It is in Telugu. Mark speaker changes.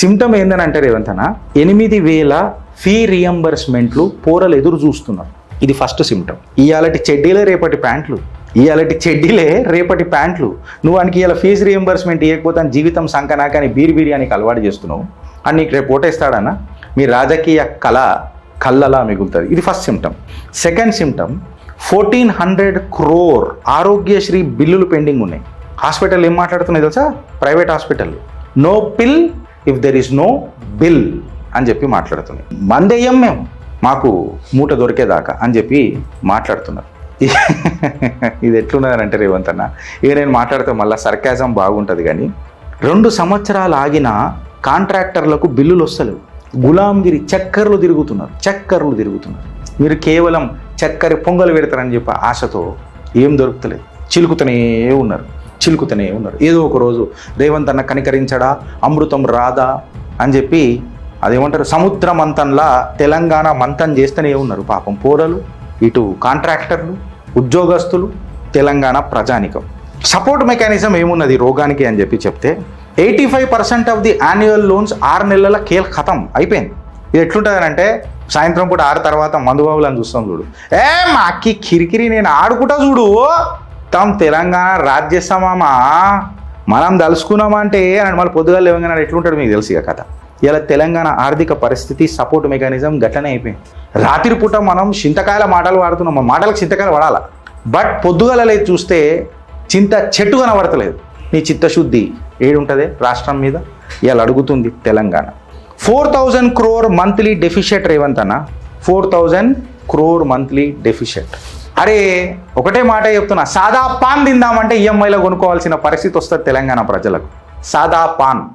Speaker 1: సిమ్టమ్ ఏందని అంటే రేవంతన ఎనిమిది వేల ఫీ రియంబర్స్మెంట్లు పోరలు ఎదురు చూస్తున్నారు. ఇది ఫస్ట్ సిమ్టమ్ ఇవాళటి చెడ్డీలే రేపటి ప్యాంట్లు. ఇవాళటి చెడ్డీలే రేపటి ప్యాంట్లు. నువ్వు అనికి ఇలా ఫీజు రియంబర్స్మెంట్ ఇవ్వకపోతే జీవితం సంకనాకని కానీ బిర్యానీకి అలవాటు చేస్తున్నావు. అని నీకు రేపు ఓటేస్తాడనా మీ రాజకీయ కళ కళ్ళలా మిగులుతుంది. ఇది first symptom second symptom fourteen hundred crore Aarogyasri బిల్లులు పెండింగ్ ఉన్నాయి. హాస్పిటల్ ఏం మాట్లాడుతున్నాయి తెలుసా? Private hospital no pill if there is no bill అని చెప్పి మాట్లాడుతున్నాయి మందేయం మేము. మాకు మూట దొరికేదాకా అని చెప్పి మాట్లాడుతున్నారు. ఇది ఎట్లున్నదంటే రేవంత్ అన్న ఇక నేను మాట్లాడితే మళ్ళీ సర్కాజం బాగుంటుంది కానీ రెండు సంవత్సరాలు ఆగిన కాంట్రాక్టర్లకు బిల్లులు వస్తలేవు. గులాంగిరి చక్కర్లు తిరుగుతున్నారు చక్కర్లు తిరుగుతున్నారు. మీరు కేవలం చక్కెర పొంగలు పెడతారని చెప్పి ఆశతో ఏం దొరుకుతలేదు. చిలుకుతూనే ఉన్నారు. చిలుకుతూనే ఉన్నారు. ఏదో ఒక రోజు రేవంత్ అన్న కనికరించడా అమృతం రాదా అని చెప్పి అదేమంటారు సముద్ర మంతంలా తెలంగాణ మంతం చేస్తూనే ఉన్నారు పాపం పోరలు ఇటు కాంట్రాక్టర్లు ఉద్యోగస్తులు తెలంగాణ ప్రజానికం. సపోర్ట్ మెకానిజం ఏమున్నది రోగానికి అని చెప్పి చెప్తే eighty five percent of the annual loans ఆరు నెలల కేల్ ఖతం అయిపోయింది. ఇది ఎట్లుంటుంది అంటే సాయంత్రం పూట ఆరు తర్వాత మందుబాబులు అని చూస్తాం చూడు. ఏ మా అక్కి కిరికిరి నేను ఆడుకుంటా చూడు. మొత్తం తెలంగాణ రాజ్యసమామా మనం దలుచుకున్నామంటే అని మళ్ళీ పొద్దుగా లేవగానే ఎట్లుంటాడు మీకు తెలుసు ఇక కథ. ఇలా తెలంగాణ ఆర్థిక పరిస్థితి సపోర్ట్ మెకానిజం గట్లనే అయిపోయింది. రాత్రి పూట మనం చింతకాయల మాటలు వాడుతున్నాం. మా మాటలకు చింతకాయలు వాడాల? బట్ పొద్దుగలలో లేదు చూస్తే చింత చెట్టు కనబడతలేదు. నీ చిత్తశుద్ధి ఏడుంటుంది రాష్ట్రం మీద? ఇలా అడుగుతుంది Telangana. Four thousand crore monthly deficit Revanth అన్న. Four thousand crore monthly deficit అరే ఒకటే మాట చెప్తున్నా. సాదా పాన్ తిందామంటే ఈఎంఐలో కొనుక్కోవాల్సిన పరిస్థితి వస్తుంది తెలంగాణ ప్రజలకు. సాదా పాన్.